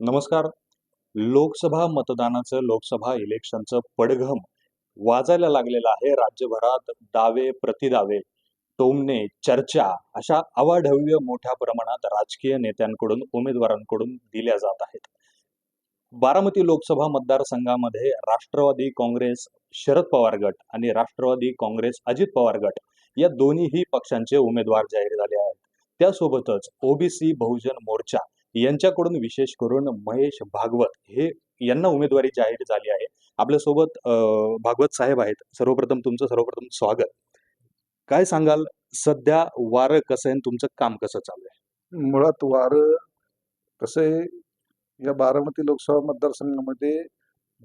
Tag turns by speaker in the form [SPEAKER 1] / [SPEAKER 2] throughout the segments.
[SPEAKER 1] नमस्कार. लोकसभा मतदानाचं लोकसभा इलेक्शनचं पडघम वाजायला लागलेलं आहे. राज्यभरात दावे प्रतिदावे टोमणे चर्चा अशा अवाढव्य मोठ्या प्रमाणात राजकीय नेत्यांकडून उमेदवारांकडून दिल्या जात आहेत. बारामती लोकसभा मतदारसंघामध्ये राष्ट्रवादी काँग्रेस शरद पवार गट आणि राष्ट्रवादी काँग्रेस अजित पवार गट या दोन्हीही पक्षांचे उमेदवार जाहीर झाले आहेत. त्यासोबतच ओबीसी बहुजन मोर्चा यांच्याकडून विशेष करून महेश भागवत हे यांना उमेदवारी जाहीर झाली आहे. आपल्यासोबत भागवत साहेब आहेत. सर्वप्रथम तुमचं सर्वप्रथम स्वागत. काय सांगाल? सध्या वारं कसं आहे तुमचं काम कसं चालू आहे?
[SPEAKER 2] मुळात वारं कसं आहे? या बारामती लोकसभा मतदारसंघामध्ये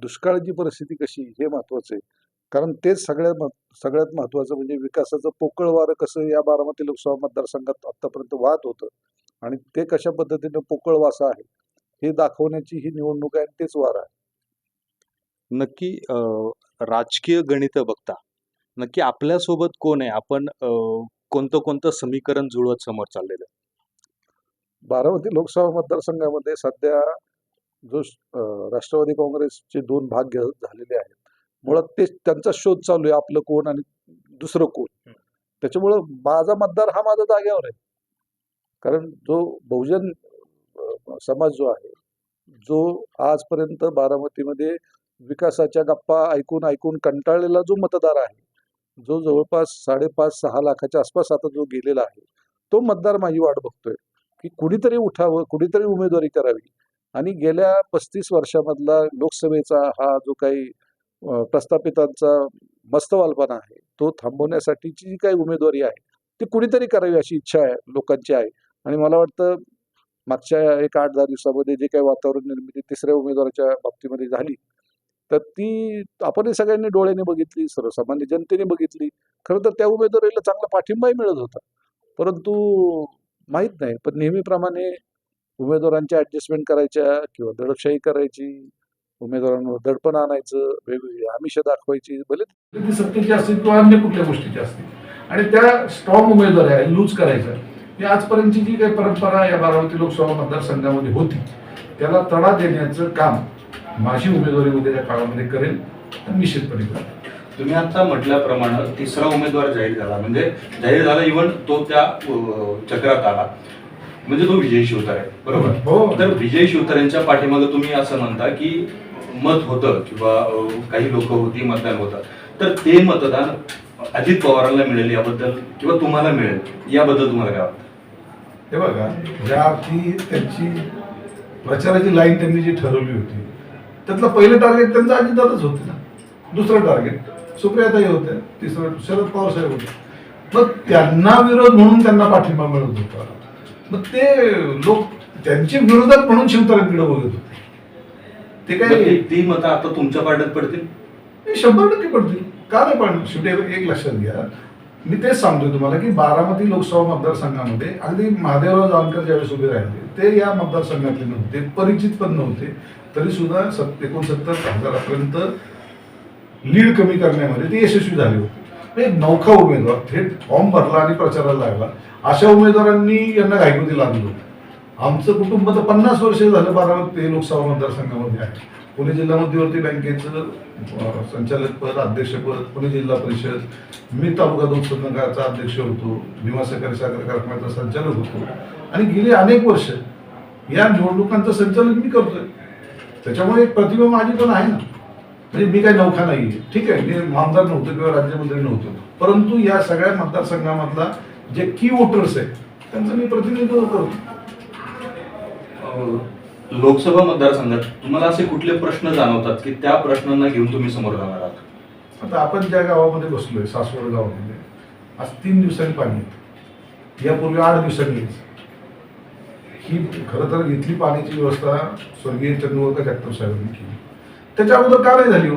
[SPEAKER 2] दुष्काळाची परिस्थिती कशी हे महत्वाचं आहे. कारण तेच सगळ्यात सगळ्यात महत्वाचं म्हणजे विकासाचं पोकळ वारं कसं या बारामती लोकसभा मतदारसंघात आतापर्यंत वाहत होतं. आणि ते कशा पद्धतीनं पोकळ वासा आहे हे दाखवण्याची ही निवडणूक आहे तेच वारं आहे.
[SPEAKER 1] नक्की अं, राजकीय गणित बघता नक्की आपल्यासोबत कोण आहे? आपण कोणतं कोणतं समीकरण जुळवत समोर चाललेलं आहे?
[SPEAKER 2] बारामती लोकसभा मतदारसंघामध्ये सध्या जो राष्ट्रवादी काँग्रेसचे दोन भाग झालेले आहेत. मुळात ते त्यांचा शोध चालू आहे आपलं कोण आणि दुसरं कोण. त्याच्यामुळं माझा मतदार हा माझा जाग्यावर आहे. कारण जो बहुजन समाज जो आहे जो आजपर्यंत बारामतीमध्ये विकासाच्या गप्पा ऐकून ऐकून कंटाळलेला जो मतदार आहे जो जवळपास साडेपाच सहा लाखाच्या आसपास आता जो गेलेला आहे तो मतदार माझी वाट बघतोय की कुणीतरी उठावं कुणीतरी उमेदवारी करावी. आणि गेल्या पस्तीस वर्षामधला लोकसभेचा हा जो काही प्रस्थापितांचा मस्तवालपणा आहे तो थांबवण्यासाठीची जी काही उमेदवारी आहे ती कुणीतरी करावी अशी इच्छा आहे लोकांची आहे. आणि मला वाटतं मागच्या एक आठ दहा दिवसामध्ये जे काही वातावरण निर्मिती तिसऱ्या उमेदवाराच्या बाबतीमध्ये झाली तर ती आपणही सगळ्यांनी डोळ्याने बघितली सर्वसामान्य जनतेने बघितली. खरं तर त्या उमेदवारीला चांगला पाठिंबाही मिळत होता. परंतु माहीत नाही पण नेहमीप्रमाणे उमेदवारांच्या ॲडजस्टमेंट करायच्या किंवा दडपशाही करायची उमेदवारांवर दडपण आणायचं वेगवेगळी आमिष दाखवायची भले
[SPEAKER 3] सत्तेची असतील किंवा अन्य कुठल्या गोष्टीची असतील. आणि त्या स्ट्रॉंग उमेदवार आहे लूज करायचं. ही आजपर्यंतची जी काही परंपरा या बारामती लोकसभा मतदारसंघामध्ये होती त्याला तडा देण्याचं काम माझी उमेदवारी उद्याच्या काळामध्ये करेल आणि निश्चितपणे करेल.
[SPEAKER 4] तुम्ही आता म्हटल्याप्रमाणे तिसरा उमेदवार जाहीर झाला. म्हणजे जाहीर झाला इव्हन तो त्या चक्रात आला. म्हणजे तो विजय शिवतारे बरोबर?
[SPEAKER 3] हो.
[SPEAKER 4] तर विजय शिवतारेंच्या पाठीमागे तुम्ही असं म्हणता की मत होतं किंवा काही लोक होती मतदान होतं. तर ते मतदान अजित पवारांना मिळेल याबद्दल किंवा तुम्हाला मिळेल याबद्दल तुम्हाला काय वाटतं?
[SPEAKER 3] हे बघा ज्या ती त्यांची प्रचाराची लाईन त्यांनी जी ठरवली होती त्यातलं पहिलं टार्गेट त्यांचं अजितदादाच होते ना. दुसरं टार्गेट सुप्रियाताई होत्या तिसरं शरद पवार साहेब होते. मग त्यांना विरोध म्हणून त्यांना पाठिंबा मिळत होता. मग ते लोक त्यांच्या विरोधात म्हणून शिवतारेंकडे बघत होते. ते काय
[SPEAKER 4] ती- मतं आता तुमच्या पाड्यात पडतील?
[SPEAKER 3] शंभर टक्के पडतील. का नाही पण शेवटी एक लक्षात घ्या. मी तेच सांगतोय तुम्हाला की बारामती लोकसभा मतदारसंघामध्ये अगदी महादेवराव जानकर ज्यावेळेस उभे राहिले ते या मतदारसंघातले नव्हते परिचित पण नव्हते. तरी सुद्धा सत् एकोणसत्तर हजारापर्यंत लीड कमी करण्यामध्ये ते यशस्वी झाले होते. एक नौखा उमेदवार थेट फॉर्म भरला आणि प्रचाराला लागला. अशा उमेदवारांनी यांना घाईमध्ये लागलं आमचं कुटुंब तर पन्नास वर्ष झालं बारामती लोकसभा मतदारसंघामध्ये आहे. पुणे जिल्हा मध्यवर्ती बँकेचं संचालकपद अध्यक्षपद पुणे जिल्हा परिषद. मी तालुका दूध संघाचा अध्यक्ष होतो. भीमा सहकारी साखर कारखान्याचा संचालक होतो. आणि गेली अनेक वर्ष या निवडणुकांचं संचालन मी करतोय. त्याच्यामुळे एक प्रतिभा माझी पण आहे ना. म्हणजे मी काही नौखा नाही आहे ठीक आहे मी आमदार नव्हतो किंवा राज्यमंत्री नव्हतो. परंतु या सगळ्या मतदारसंघामधला जे की वोटर्स आहेत त्यांचं मी प्रतिनिधित्व करतो.
[SPEAKER 4] लोकसभा मतदारसंघात तुम्हाला असे कुठले प्रश्न जाणवतात की त्या प्रश्नांना घेऊन तुम्ही समोर जाणार आहात?
[SPEAKER 3] आता आपण ज्या गावामध्ये बसलोय सासवड गावामध्ये आज तीन दिवसांनी पाणी येतं. यापूर्वी आठ दिवसांनी ही खरं तर इथली पाण्याची व्यवस्था स्वर्गीय चंद्रवरकर जगताप साहेबांनी केली. त्याच्या अगोदर का नाही झाली हो?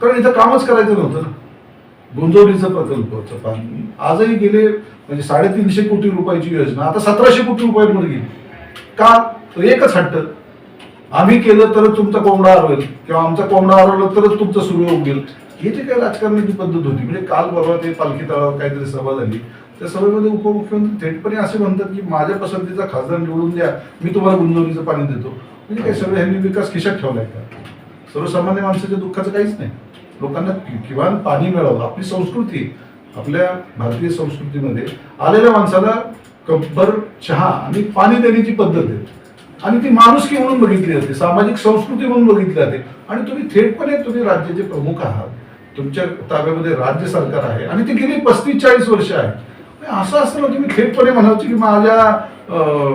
[SPEAKER 3] कारण इथं कामच करायचं नव्हतं ना. गुंजवणीचं प्रकल्पचं पाणी. आजही गेले म्हणजे साडेतीनशे कोटी रुपयाची योजना आता सतराशे कोटी रुपयांमध्ये गेली का? तर एकच हट्ट. आम्ही केलं तरच तुमचा कोंबडा हरवेल किंवा आमचा कोंबडा हरवलं तरच तुमचं सुरू उगेल हे जे काही राजकारणाची पद्धत होती म्हणजे काल बरोबर ते पालखी तळावर काहीतरी सभा झाली. त्या सभेमध्ये उपमुख्यमंत्री थेटपणे असे म्हणतात की माझ्या पसंतीचा खासदार निवडून द्या मी तुम्हाला गुंजवणीचं पाणी देतो. म्हणजे काय सगळं ह्यांनी विकास खिशात ठेवलाय का? सर्वसामान्य माणसाच्या दुःखाचं काहीच नाही. लोकांना किमान पाणी मिळावं आपली संस्कृती आपल्या भारतीय संस्कृतीमध्ये आलेल्या माणसाला कब्बर चहा आणि पाणी देण्याची पद्धत आहे. आणि ती माणुसकी म्हणून बघितली जाते सामाजिक संस्कृती म्हणून बघितली जाते. आणि तुम्ही थेटपणे तुम्ही राज्याचे प्रमुख आहात. तुमच्या ताब्यामध्ये राज्य सरकार आहे आणि ती गेली पस्तीस चाळीस वर्ष आहे. म्हणजे असं असताना तुम्ही थेटपणे म्हणायचं की माझ्या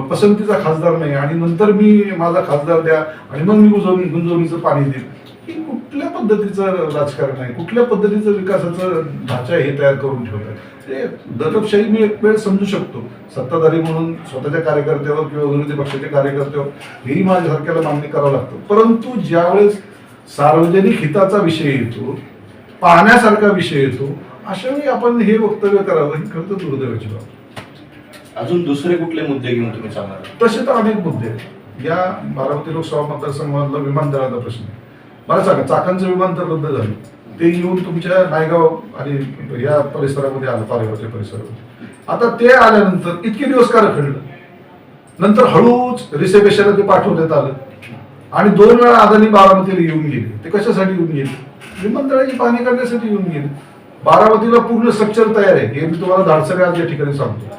[SPEAKER 3] पसंतीचा खासदार नाही आणि नंतर मी माझा खासदार द्या आणि मग मी गुंजवणी गुंजवणीचं पाणी देईल ही कुठल्या पद्धतीचं राजकारण आहे? कुठल्या पद्धतीचं विकासाचं ढाचा हे तयार करून ठेवतात ते दडपशाही मी एक वेळ समजू शकतो. सत्ताधारी म्हणून स्वतःच्या कार्यकर्त्यावर किंवा विरोधी पक्षाच्या कार्यकर्त्यावर हेही माझ्यासारख्याला मान्य करावं लागतं. परंतु ज्यावेळेस सार्वजनिक हिताचा विषय येतो पाहण्यासारखा विषय येतो अशा वेळी आपण हे वक्तव्य करावं ही खरं तर दुर्दैवाची बाब.
[SPEAKER 4] अजून दुसरे कुठले मुद्दे घेऊन तुम्ही सांगणार
[SPEAKER 3] तसे तर अनेक मुद्दे आहेत. या बारामती लोकसभा मतदारसंघामधला विमानतळाचा प्रश्न आहे. मला सांगा चाकणचं विमानतळ रद्द झालं. ते येऊन तुमच्या नायगाव आणि या परिसरामध्ये आलं पारेगावच्या परिसरामध्ये. आता ते आल्यानंतर इतके दिवस का रखडलं? नंतर हळूच रिसेप्शनला ते पाठवण्यात आलं. आणि दोन वेळा अदानी बारामतीला येऊन गेले. ते कशासाठी येऊन गेले? विमानतळाची पाहणी करण्यासाठी येऊन गेले. बारामतीला पूर्ण स्ट्रक्चर तयार आहे. हे मी तुम्हाला धाडसरे आज या ठिकाणी सांगतो.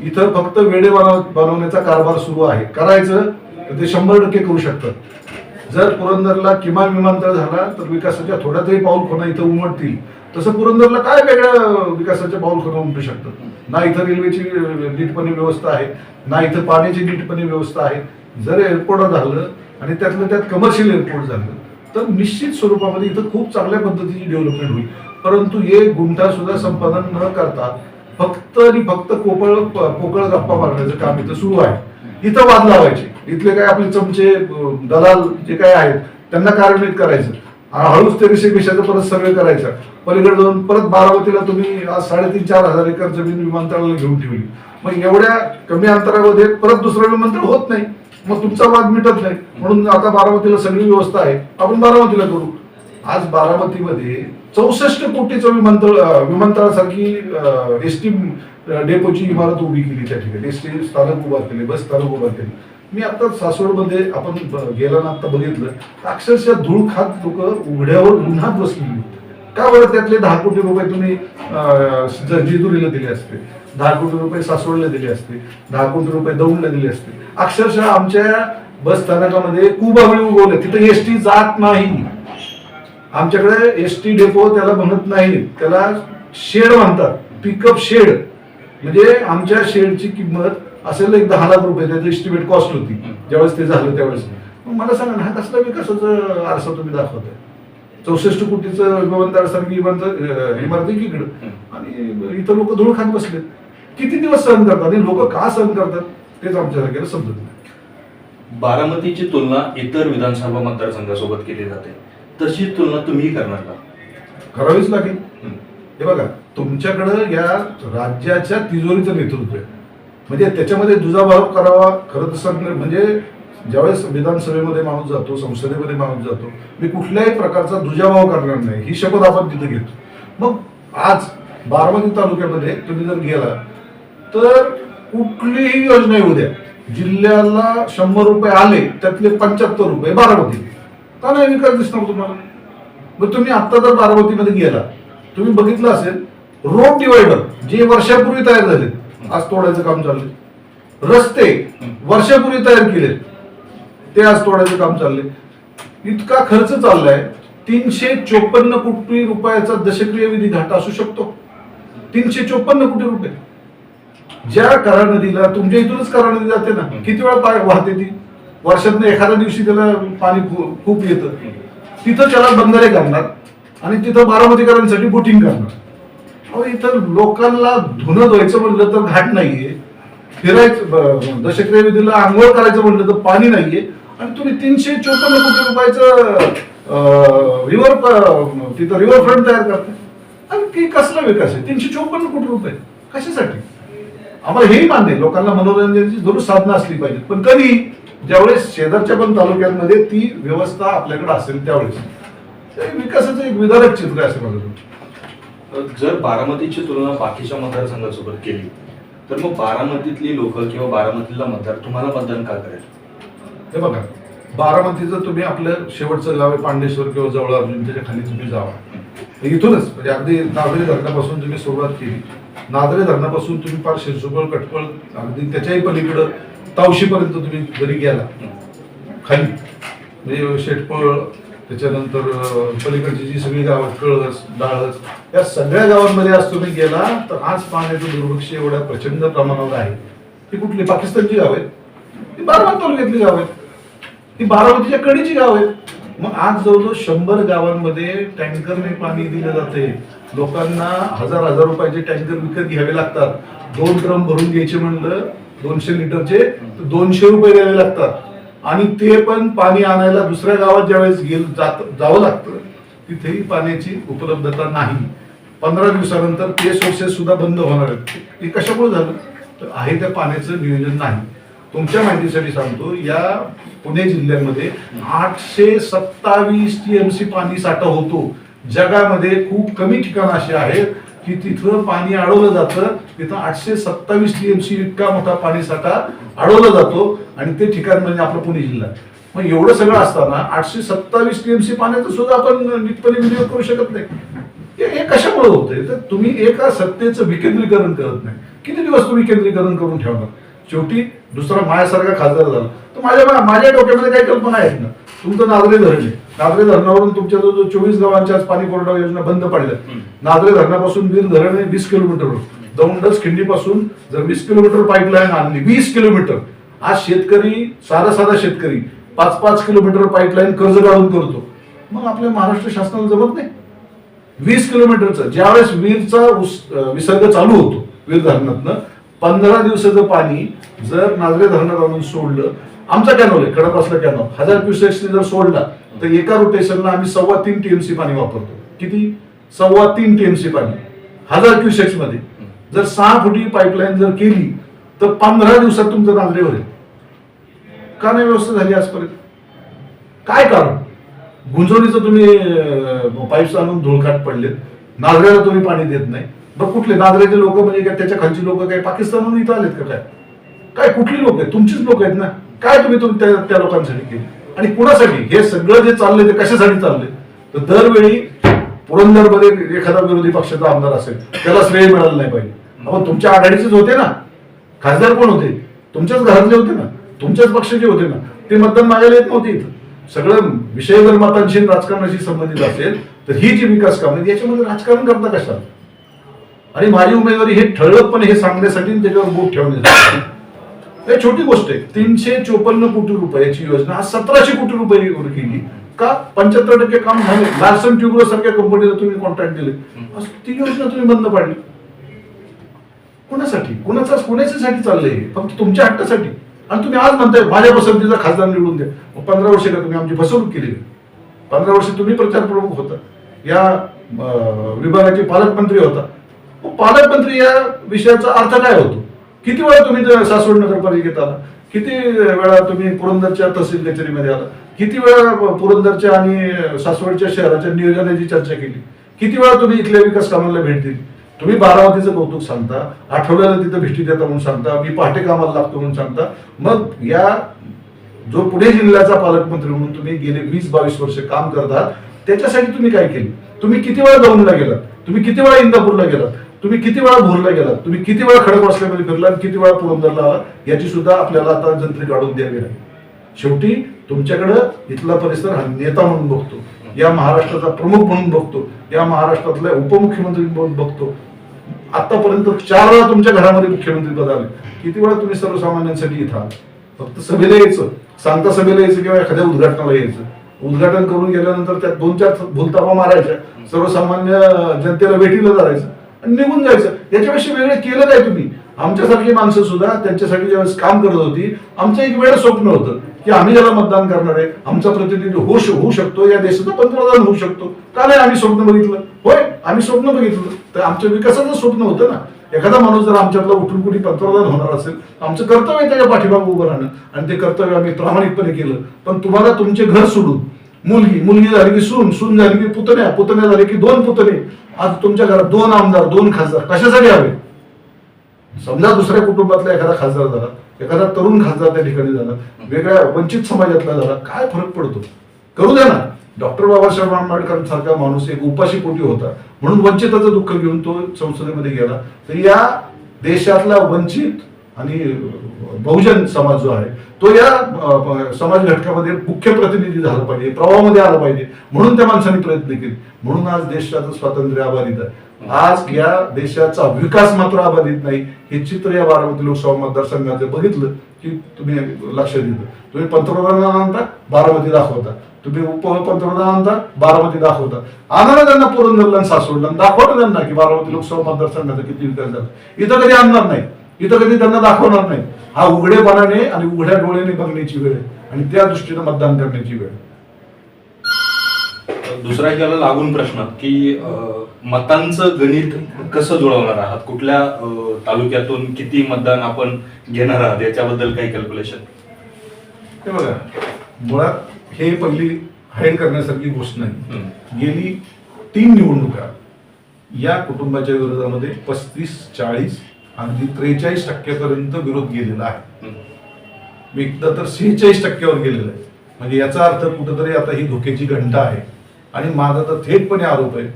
[SPEAKER 3] इथं फक्त वेडे बनवण्याचा कारभार सुरू आहे. करायचं तर ते शंभर टक्के करू शकतात. जर पुरंदरला किमान विमानतळ झाला तर विकासाच्या थोड्या तरी पाऊलखोना इथं उमटतील. तसं पुरंदरला काय वेगळ्या विकासाच्या पाऊलखोना उमटू शकतात? ना इथं रेल्वेची नीटपणे व्यवस्था आहे ना इथं पाण्याची नीटपणे व्यवस्था आहे. जर एअरपोर्ट झालं आणि त्यातलं त्यात कमर्शियल एअरपोर्ट झालं तर निश्चित स्वरूपामध्ये इथं खूप चांगल्या पद्धतीची डेव्हलपमेंट होईल. परंतु एक गुंठा सुद्धा संपादन न करता फक्त आणि फक्त कोपळ पोकळ गप्पा मारण्याचं काम इथं सुरू आहे. इथं वाद लावायचे. इथले काय आपले चमचे दलाल जे काय आहेत त्यांना कार्यान्वित करायचं. हळूच ते विषय परत सर्वे करायचा. पलीकडे जाऊन परत बारामतीला तुम्ही आज साडेतीन चार हजार एकर जमीन विमानतळाला घेऊन ठेवली. मग एवढ्या कमी अंतरामध्ये परत दुसरं विमानतळ होत नाही. मग तुमचा वाद मिटत नाही. म्हणून आता बारामतीला सगळी व्यवस्था आहे. आपण बारामतीला करू. आज बारामतीमध्ये चौसष्ट कोटीचं विमानतळ विमानतळासारखी एस टी डेपोची इमारत उभी केली त्या ठिकाणी. एस टी स्थानक उभा केले बस स्थानक उभा केले. मी आता सासवडमध्ये आपण गेला ना आता बघितलं अक्षरशः धूळ खात लोक उघड्यावर उन्हात बसलेली होती. का बरं त्यातले दहा कोटी रुपये तुम्ही अं, जेजुरीला दिले असते? दहा कोटी रुपये सासवडला दिले असते. दहा कोटी रुपये दौंडला दिले असते. अक्षरशः आमच्या बस स्थानकामध्ये कुबावळी उगवले तिथे एस टी जात नाही. आमच्याकडे एस टी डेपो त्याला म्हणत नाही त्याला शेड म्हणतात. Pickup shed. म्हणजे आमच्या शेडची किंमत असेल एक दहा लाख रुपये त्याचं एस्टिमेट कॉस्ट होती. ज्यावेळेस ते झालं त्यावेळेस. मग मला सांगा ना हा कसला विकासाचा आरसा तुम्ही दाखवताय? चौसष्ट कोटीचं विमानतळासारखी इमारत एकीकडं आणि इथं लोक धूळ खात बसले किती दिवस सहन करतात? आणि लोक का सहन करतात? तेच आमच्यासारख्याला समजत नाही.
[SPEAKER 4] बारामतीची तुलना इतर विधानसभा मतदारसंघासोबत केली जाते. तशी तुलना तुम्ही करणार का?
[SPEAKER 3] करावीच लागेल.
[SPEAKER 4] हे
[SPEAKER 3] बघा तुमच्याकडं या राज्याच्या तिजोरीचं नेतृत्व आहे. म्हणजे त्याच्यामध्ये दुजाभाव करावा खरं तर म्हणजे ज्यावेळेस विधानसभेमध्ये माणूस जातो संसदेमध्ये माणूस जातो मी कुठल्याही प्रकारचा दुजाभाव करणार नाही. ही शपथ आपण तिथे घेतो. मग आज बारामती तालुक्यामध्ये तुम्ही जर गेला तर कुठलीही योजना येऊ द्या. जिल्ह्याला शंभर रुपये आले त्यातले पंच्याहत्तर रुपये बारामती. का नाही विकास दिसणार तुम्हाला? मग तुम्ही आता जर बारामतीमध्ये गेला तुम्ही बघितलं असेल रोड डिवायडर जे वर्षापूर्वी तयार झाले आज तोडायचं काम चाललंय. रस्ते वर्षापूर्वी तयार केले ते आज तोडायचं काम चाललंय. इतका खर्च चाललाय तीनशे चोपन्न कोटी रुपयाचा दशक्रिय विधी घाटा असू शकतो. तीनशे चोपन्न कोटी रुपये. ज्या करा नदीला तुमच्या इथूनच करा नदी जाते ना किती वेळा वाहते ती? वर्षातनं एखाद्या दिवशी त्याला पाणी खूप येतं. तिथं त्याला बंधारे करणार आणि तिथं बारामतीकरांसाठी बोटिंग करणार. अहो इथं लोकांना धुणं धुवायचं म्हणलं तर घाट नाहीये. फिरायचं दशक्रिया विधीला आंघोळ करायचं म्हणलं तर पाणी नाहीये. आणि तुम्ही तीनशे चोपन्न कोटी रुपयाचं रिव्हर तिथं रिव्हर फ्रंट तयार करताय. आणि ती कसला विकास आहे? तीनशे चोपन्न कोटी रुपये. कशासाठी? आम्हाला हेही मान्य लोकांना मनोरंजनाची जरूर साधनं असली पाहिजेत. पण कधी ज्यावेळेस शेजारच्या पण तालुक्यांमध्ये ती व्यवस्था आपल्याकडे असेल त्यावेळेस. विकासाचं एक विदारक चित्र आहे असं माझं
[SPEAKER 4] जर बारामतीची तुलना बाकीच्या मतदारसंघासोबत केली तर मग बारामतीतली लोक किंवा बारामतीला मतदार तुम्हाला मतदान का करेल?
[SPEAKER 3] हे बघा बारामतीचं तुम्ही आपलं शेवटचं गाव आहे पांडेश्वर किंवा जवळ अर्जुन त्याच्याखाली तुम्ही जावा. इथूनच म्हणजे अगदी नादरे धरणापासून तुम्ही सुरुवात केली. नादरे धरणापासून तुम्ही फार शिरसुकळ कटकळ अगदी त्याच्याही पलीकडं तावशीपर्यंत तुम्ही जरी गेला खाली. म्हणजे शेटपळ त्याच्यानंतर पलीकडची जी सगळी गावं कळस डाळस या सगळ्या गावांमध्ये आज तुम्ही गेला तर आज पाण्याचं दुर्भिक्ष एवढ्या प्रचंड प्रमाणावर आहे. ती कुठली? पाकिस्तानची गाव आहेत. ती बारामती तालुक्यातली गाव आहेत. ती बारामतीच्या कडीची गाव आहेत. मग आज जवळजवळ शंभर गावांमध्ये टँकरने पाणी दिलं जाते लोकांना हजार हजार रुपयाचे टँकर विकत घ्यावे लागतात. दोन ड्रम भरून घ्यायचे म्हणलं दोनशे लिटरचे दोनशे रुपये द्यावे लागतात. आणि ते पण पाणी आणायला दुसऱ्या गावात ज्यावेळेस गेल जात जावं लागतं तिथेही पाण्याची उपलब्धता नाही. पंधरा दिवसानंतर ते सोर्सेस सुद्धा बंद होणार आहेत. हे कशामुळे झालं? तर आहे त्या पाण्याचं नियोजन नाही. तुमच्या माहितीसाठी सांगतो या पुणे जिल्ह्यामध्ये आठशे सत्तावीस टी एम सी पाणी साठा होतो. जगामध्ये खूप कमी ठिकाणं अशी आहेत. की तिथं पाणी अडवलं जातं. तिथं आठशे सत्तावीस टीएमसी इतका मोठा पाणी साठा अडवला जातो आणि ते ठिकाण म्हणजे आपला पुणे जिल्हा मग एवढं सगळं असताना आठशे सत्तावीस टीएमसी पाण्याचं सुद्धा आपण नीटपणे विनियोग करू शकत नाही. हे हे कशामुळे होतंय? तर तुम्ही एका सत्तेचं विकेंद्रीकरण करत नाही. किती दिवस तुम्ही केंद्रीकरण करून ठेवणार? शेवटी दुसरा माझ्यासारखा खासदार झाला. तर माझ्या माझ्या डोक्यामध्ये काही कल्पना आहेत ना तुमचं नागरे धरण आहे. नागरे धरणावरून तुमच्या जो चोवीस गावांच्या आज पाणी पुरवठा योजना बंद पडल्या. नागरे धरणापासून वीर धरण आहे वीस किलोमीटरवर दौंडस खिंडीपासून जर वीस किलोमीटर पाईपलाईन आणली वीस किलोमीटर. आज शेतकरी साधा साधा शेतकरी पाच पाच किलोमीटर पाईपलाईन कर्ज काढून करतो. मग आपल्या महाराष्ट्र शासनाला जमत नाही. वीस किलोमीटरचं ज्यावेळेस वीरचा विसर्ग चालू होतो वीर धरणातनं पंधरा दिवसाचं पाणी जर नागरे धरणात आणून सोडलं आमचा कॅनॉल आहे कडपासला कॅनॉल हजार क्युसेक्सने जर सोडला तर एका रोटेशनला आम्ही सव्वा तीन टीएमसी पाणी वापरतो. किती? सव्वा तीन टीएमसी पाणी. हजार क्युसेक्समध्ये. जर सहा फुटी पाईपलाईन जर केली तर पंधरा दिवसात तुमचं नांदरे होईल का नाही व्यवस्था झाली आजपर्यंत? काय कारण? गुंजवणीचं तुम्ही पाईप्स आणून धुळखाट पडलेत. नागऱ्याला तुम्ही पाणी देत नाही. बरं कुठले नागऱ्याचे लोक म्हणजे काय त्याच्या खालची लोक काय पाकिस्तानहून इथं आलेत का काय? काय कुठली लोक आहेत? तुमचीच लोक आहेत ना. काय तुम्ही तुम त्या त्या लोकांसाठी केली? आणि कुणासाठी? हे सगळं जे चाललंय ते कशासाठी चाललंय? तर दरवेळी पुरंदरमध्ये एखादा विरोधी पक्षाचा आमदार असेल त्याला श्रेय मिळालं नाही पाहिजे. आपण तुमच्या आघाडीचेच होते ना. खासदार कोण होते? तुमच्याच घरातले होते ना. तुमच्याच पक्षाचे होते ना. ते मतदान मागायला येत नव्हते इथं. सगळं विषय जर मतांशी राजकारणाशी संबंधित असेल तर ही जी विकास कामं याच्यामध्ये राजकारण करता कशा आणि माझी उमेदवारी हे ठळकपणे हे सांगण्यासाठी त्याच्यावर बोट ठेवण्यासाठी. हे छोटी गोष्ट आहे. तीनशे चोपन्न कोटी रुपयाची योजना सतराशे कोटी रुपये केली. का? पंच्याहत्तर टक्के काम झाले. लार्सन ट्युब्रो सारख्या कंपनीला तुम्ही कॉन्ट्रॅक्ट दिले. ती योजना तुम्ही बंद पाडली. कोणासाठी? कोणाचा कोणाच्यासाठी चाललंय? फक्त तुमच्या हट्टासाठी आणि तुम्ही आज म्हणताय माझ्या पसंतीचा खासदार निवडून द्या. पंधरा वर्ष का तुम्ही आमची फसवणूक केली? पंधरा वर्ष तुम्ही प्रचार प्रमुख होता. या विभागाचे पालकमंत्री होता. मग पालकमंत्री या विषयाचा अर्थ काय होतो? किती वेळा तुम्ही सासवड नगरपालिकेत आला? किती वेळा तुम्ही पुरंदरच्या तहसील कचेरीमध्ये आला? किती वेळा पुरंदरच्या आणि सासवडच्या शहराच्या नियोजनाची चर्चा केली? किती वेळा तुम्ही इथल्या विकास कामाला भेट दिली? तुम्ही बारामतीचं कौतुक सांगता आठवड्याला तिथं भेटी देता म्हणून सांगता मी पहाटे कामाला लागतो म्हणून सांगता. मग या जो पुणे जिल्ह्याचा पालकमंत्री म्हणून तुम्ही गेले वीस बावीस वर्ष काम करतात त्याच्यासाठी तुम्ही काय केलं? तुम्ही किती वेळा दौंडला गेलात? तुम्ही किती वेळा इंदापूरला गेलात? तुम्ही किती वेळा भोरला गेलात? तुम्ही किती वेळा खडकवासल्यामध्ये फिरला आणि किती वेळा पुरंदरला आला याची सुद्धा आपल्याला आता जंत्री काढून द्यावी लागेल. शेवटी तुमच्याकडं इथला परिसर हा नेता म्हणून बघतो. या महाराष्ट्राचा प्रमुख म्हणून बघतो. या महाराष्ट्रातल्या उपमुख्यमंत्री म्हणून बघतो. आतापर्यंत चार वेळा तुमच्या घरामध्ये मुख्यमंत्री पद आले किती वेळा तुम्ही सर्वसामान्यांसाठी इथं आहात फक्त सभेला यायचं. सांगता सभेला यायचं किंवा एखाद्या उद्घाटनाला यायचं. उद्घाटन करून गेल्यानंतर त्यात दोन चार भूलतापा मारायच्या. सर्वसामान्य जनतेला भेटीला जायचं. निघून जायचं. याच्यापेक्षा वेगळं केलं काय तुम्ही? आमच्यासारखी माणसं सुद्धा त्यांच्यासाठी ज्यावेळेस काम करत होती आमचं एक वेळ स्वप्न होतं की आम्ही ज्याला मतदान करणार आहे आमचा प्रतिनिधी होऊ होऊ शकतो या देशाचा पंतप्रधान होऊ शकतो. का नाही आम्ही स्वप्न बघितलं? होय आम्ही स्वप्न बघितलं. तर आमच्या विकासाचं स्वप्न होतं ना. एखादा माणूस जर आमच्यातला उठून कुठे पंतप्रधान होणार असेल आमचं कर्तव्य त्याच्या पाठीमागे उभं राहणं. आणि ते कर्तव्य आम्ही प्रामाणिकपणे केलं. पण तुम्हाला तुमचे घर सोडून मुलगी मुलगी झाली की सून सून झाली की पुतण्या पुतण्या झाले की दोन पुतणे. आज तुमच्या घरात दोन आमदार दोन खासदार कशासाठी हवे? समजा दुसऱ्या कुटुंबातला एखादा खासदार झाला एखादा तरुण खासदार त्या ठिकाणी झाला वेगळ्या वंचित समाजातला झाला काय फरक पडतो? करू द्या ना. डॉक्टर बाबासाहेब आंबेडकर सारखा माणूस एक उपाशी पोटी होता. म्हणून वंचिताचं दुःख घेऊन तो संसदेमध्ये गेला. तर या देशातला वंचित आणि बहुजन समाज जो आहे तो या समाज घटकामध्ये मुख्य प्रतिनिधी झाला पाहिजे प्रवाहामध्ये आला पाहिजे. म्हणून त्या माणसाने प्रयत्न केले. म्हणून आज देशाचं स्वातंत्र्य अबाधित आहे. आज या देशाचा विकास मात्र अबाधित नाही. हे चित्र या बारामती लोकसभा मतदारसंघाचं बघितलं की तुम्ही लक्षात येतं तुम्ही पंतप्रधान आणता बारामती दाखवता. तुम्ही उपपंतप्रधान आणता बारामती दाखवता. आणा त्यांना पुरंदरला आणि सासवडला आणि त्यांना की बारामती लोकसभा मतदारसंघाचा किती विकास झाला. इथं कधी आणणार नाही. इथं कधी त्यांना दाखवणार नाही. हा उघडेपणाने आणि उघड्या डोळ्याने बघण्याची वेळ आहे आणि त्या दृष्टीने मतदान करण्याची वेळ.
[SPEAKER 4] दुसरा याला लागून प्रश्न की मतांचं गणित कसं जुळवणार आहात? कुठल्या तालुक्यातून किती मतदान आपण घेणार आहात? याच्याबद्दल काही कॅल्क्युलेशन
[SPEAKER 3] हे बघा मुळात हे पहिली हाईड करण्यासारखी गोष्ट नाही. गेली तीन निवडणुका या कुटुंबाच्या विरोधामध्ये पस्तीस चाळीस अगदी त्रेचाळीस टक्क्यापर्यंत विरोध गेलेला आहे. मी एकदा तर सेहेचाळीस टक्क्यावर गेलेलं आहे. म्हणजे याचा अर्थ कुठंतरी आता ही धोक्याची घंटा आहे. आणि माझा तर थेटपणे आरोप आहे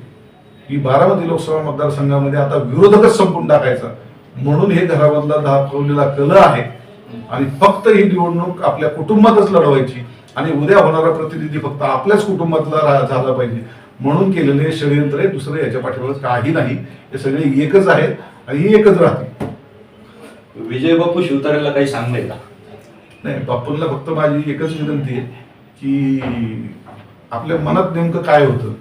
[SPEAKER 3] की बारामती लोकसभा मतदारसंघामध्ये आता विरोधकच संपून टाकायचा. म्हणून हे घरामधला दाखवलेला कल आहे. आणि फक्त ही निवडणूक आपल्या कुटुंबातच लढवायची. आणि उद्या होणारा प्रतिनिधी फक्त आपल्याच कुटुंबातला झाला पाहिजे. म्हणून केलेले षडयंत्र आहे दुसरं याच्या पाठीमागे काही नाही. हे सगळे एकच आहेत आणि ही एकच राहतील.
[SPEAKER 4] विजय बापू शिवतारेला काही सांगणे का
[SPEAKER 3] नाही बापूंना फक्त माझी एकच विनंती आहे की आपल्या मनात नेमकं काय होतं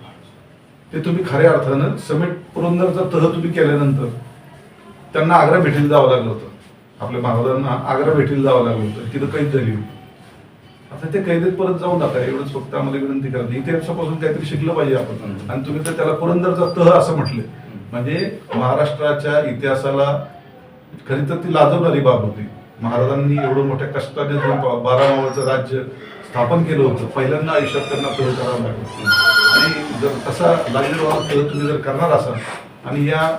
[SPEAKER 3] ते तुम्ही खऱ्या अर्थानं समेट पुरंदरचा तह तुम्ही केल्यानंतर त्यांना आग्रा भेटीला जावं लागलं होतं. आपल्या महाराजांना आग्रा भेटीला जावं लागलं होतं. तिथं कैद झाली होती. आता ते कैदेत परत जाऊ नका एवढंच फक्त आम्हाला विनंती करते. इतिहासापासून काहीतरी शिकलं पाहिजे आपण. आणि तुम्ही तर त्याला पुरंदरचा तह असं म्हटले म्हणजे महाराष्ट्राच्या इतिहासाला खरी तर ती लाजवणारी बाब होती. महाराजांनी एवढं मोठ्या कष्टाने जो बारा मावळचं राज्य स्थापन केलं होतं पहिल्यांदा आयुष्यात त्यांना तह करावं लागलं आणि जर तसा लाजवाब तह तुम्ही जर करणार असाल आणि या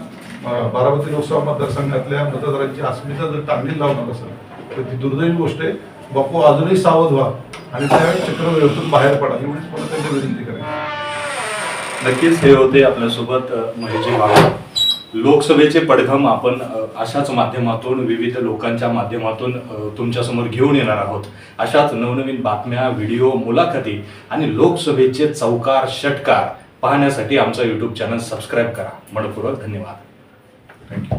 [SPEAKER 3] बारामती लोकसभा मतदारसंघातल्या मतदारांची अस्मिता जर टांगली लावणार असाल तर ती दुर्दैवी गोष्ट आहे. बापू अजूनही सावध व्हा आणि त्या चक्रव्यवस्थेतून बाहेर पडा. एवढीच मला त्यांची विनंती करायची.
[SPEAKER 4] नक्कीच हे होते आपल्यासोबत महेशजी लोकसभेचे पडघम आपण अशाच माध्यमातून विविध लोकांच्या माध्यमातून तुमच्यासमोर घेऊन येणार आहोत. अशाच नवनवीन बातम्या व्हिडिओ मुलाखती आणि लोकसभेचे चौकार षटकार पाहण्यासाठी आमचा यूट्यूब चॅनल सबस्क्राईब करा. मनपूर्वक धन्यवाद.
[SPEAKER 3] थँक्यू